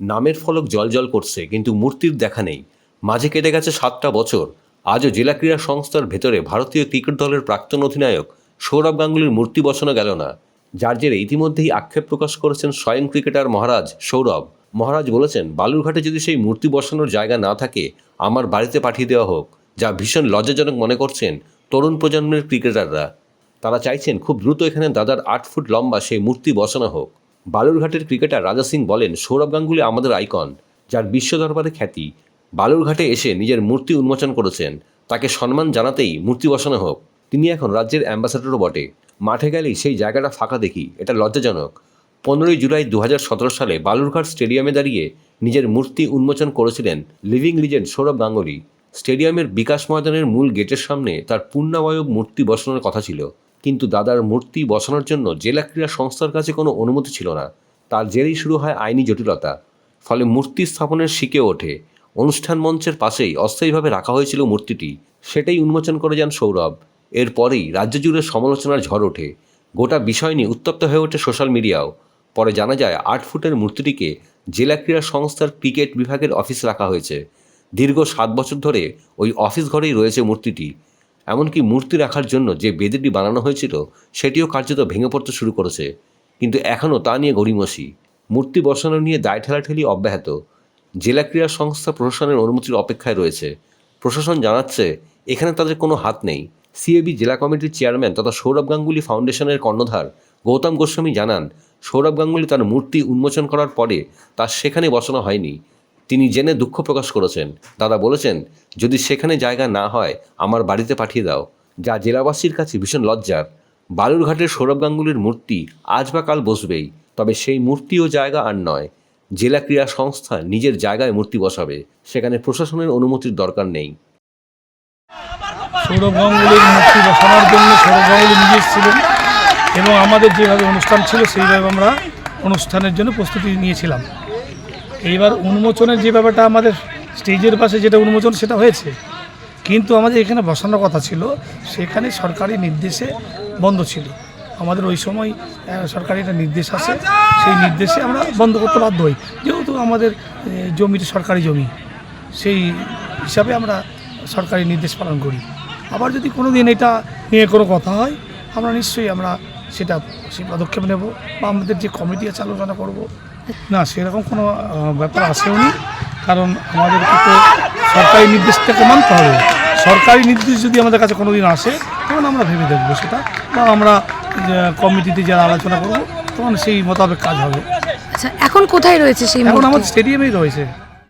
নামের ফলক জলজল করছে, কিন্তু মূর্তির দেখা নেই। মাঝে কেটে গেছে সাতটা বছর। আজও জেলা ক্রীড়া সংস্থার ভেতরে ভারতীয় ক্রিকেট দলের প্রাক্তন অধিনায়ক সৌরভ গাঙ্গুলির মূর্তি বসানো গেল না। যার জেরে ইতিমধ্যেই আক্ষেপ প্রকাশ করেছেন স্বয়ং ক্রিকেটার মহারাজ সৌরভ। মহারাজ বলেছেন, বালুরঘাটে যদি সেই মূর্তি বসানোর জায়গা না থাকে, আমার বাড়িতে পাঠিয়ে দেওয়া হোক, যা ভীষণ লজ্জাজনক মনে করছেন তরুণ প্রজন্মের ক্রিকেটাররা। তারা চাইছেন, খুব দ্রুত এখানে দাদার আট ফুট লম্বা সেই মূর্তি বসানো হোক। বালুরঘাটের ক্রিকেটার রাজা সিং বলেন, সৌরভ গাঙ্গুলি আমাদের আইকন, যার বিশ্ব দরবারে খ্যাতি। বালুরঘাটে এসে নিজের মূর্তি উন্মোচন করেছেন। তাকে সম্মান জানাতেই মূর্তি বসানো হোক। তিনি এখন রাজ্যের অ্যাম্বাসাডারও বটে। মাঠে গেলেই সেই জায়গাটা ফাঁকা দেখি। এটা লজ্জাজনক। পনেরোই জুলাই দু হাজার সতেরো সালে বালুরঘাট স্টেডিয়ামে দাঁড়িয়ে নিজের মূর্তি উন্মোচন করেছিলেন লিভিং লিজেন্ড সৌরভ গাঙ্গুলি। স্টেডিয়ামের বিকাশ ময়দানের মূল গেটের সামনে তার পূর্ণাবয়ব মূর্তি বসানোর কথা ছিল। কিন্তু দাদার মূর্তি বসানোর জন্য জেলা ক্রীড়া সংস্থার কাছে কোনো অনুমতি ছিল না। তার জেরেই শুরু হয় আইনি জটিলতা। ফলে মূর্তি স্থাপনের শিকে ওঠে। অনুষ্ঠান মঞ্চের পাশেই অস্থায়ীভাবে রাখা হয়েছিল মূর্তিটি। সেটাই উন্মোচন করে যান সৌরভ। এরপরেই রাজ্য জুড়ে সমালোচনার ঝড় ওঠে। গোটা বিষয় নিয়ে উত্তপ্ত হয়ে ওঠে সোশ্যাল মিডিয়াও। পরে জানা যায়, আট ফুটের মূর্তিটিকে জেলা ক্রীড়া সংস্থার ক্রিকেট বিভাগের অফিস রাখা হয়েছে। দীর্ঘ সাত বছর ধরে ওই অফিস ঘরেই রয়েছে মূর্তিটি। এমনকি মূর্তি রাখার জন্য যে বেদিটি বানানো হয়েছিল, সেটিও কার্যত ভেঙে পড়তে শুরু করেছে। কিন্তু এখনও তা নিয়ে গড়িমসি। মূর্তি বসানো নিয়ে দায় ঠেলাঠেলি অব্যাহত। জেলা ক্রীড়া সংস্থা প্রশাসনের অনুমতির অপেক্ষায় রয়েছে। প্রশাসন জানাচ্ছে, এখানে তাদের কোনো হাত নেই। সিএবি জেলা কমিটির চেয়ারম্যান তথা সৌরভ গাঙ্গুলি ফাউন্ডেশনের কর্ণধার গৌতম গোস্বামী জানান, সৌরভ গাঙ্গুলি তার মূর্তি উন্মোচন করার পরে তার সেখানে বসানো হয়নি। তিনি জেনে দুঃখ প্রকাশ করেছেন। দাদা বলেছেন, যদি সেখানে জায়গা না হয়, আমার বাড়িতে পাঠিয়ে দাও, যা জেলাবাসীর কাছে ভীষণ লজ্জার। বালুরঘাটের সৌরভ গাঙ্গুলির মূর্তি আজ বা কাল বসবেই, তবে সেই মূর্তি ও জায়গা আর নয়। জেলা ক্রীড়া সংস্থা নিজের জায়গায় মূর্তি বসাবে, সেখানে প্রশাসনের অনুমতির দরকার নেই। সৌরভ গাঙ্গুলির মূর্তি বসানোর জন্য সৌরভ গাঙ্গুলি নিজে এসেছিলেন এবং আমাদের যেভাবে অনুষ্ঠান ছিল, সেইভাবে আমরা অনুষ্ঠানের জন্য প্রস্তুতি নিয়েছিলাম। এইবার উন্মোচনের যে ব্যাপারটা আমাদের স্টেজের পাশে যেটা উন্মোচন, সেটা হয়েছে। কিন্তু আমাদের এখানে বসানোর কথা ছিল, সেখানে সরকারি নির্দেশে বন্ধ ছিল। আমাদের ওই সময় সরকারি একটা নির্দেশ আসে সেই নির্দেশে আমরা বন্ধ করতে বাধ্য হই। যেহেতু আমাদের জমিটি সরকারি জমি, সেই হিসাবে আমরা সরকারি নির্দেশ পালন করি। আবার যদি কোনো দিন এটা নিয়ে কোনো কথা হয়, আমরা নিশ্চয়ই আমরা সেটা, সেই পদক্ষেপ নেব বা আমাদের যে কমিটি আছে, আলোচনা করব। না সেরকম কোনো ব্যাপার আসেও নি কারণ আমাদেরকে তো সরকারি নির্দেশটাকে মানতে হবে। সরকারি নির্দেশ যদি আমাদের কাছে কোনো দিন আসে তখন আমরা ভেবে দেখব সেটা। বা আমরা কমিটিতে যারা আলোচনা করব তখন সেই মোতাবেক কাজ হবে। আচ্ছা এখন কোথায় রয়েছে সেই এখন আমাদের স্টেডিয়ামেই রয়েছে।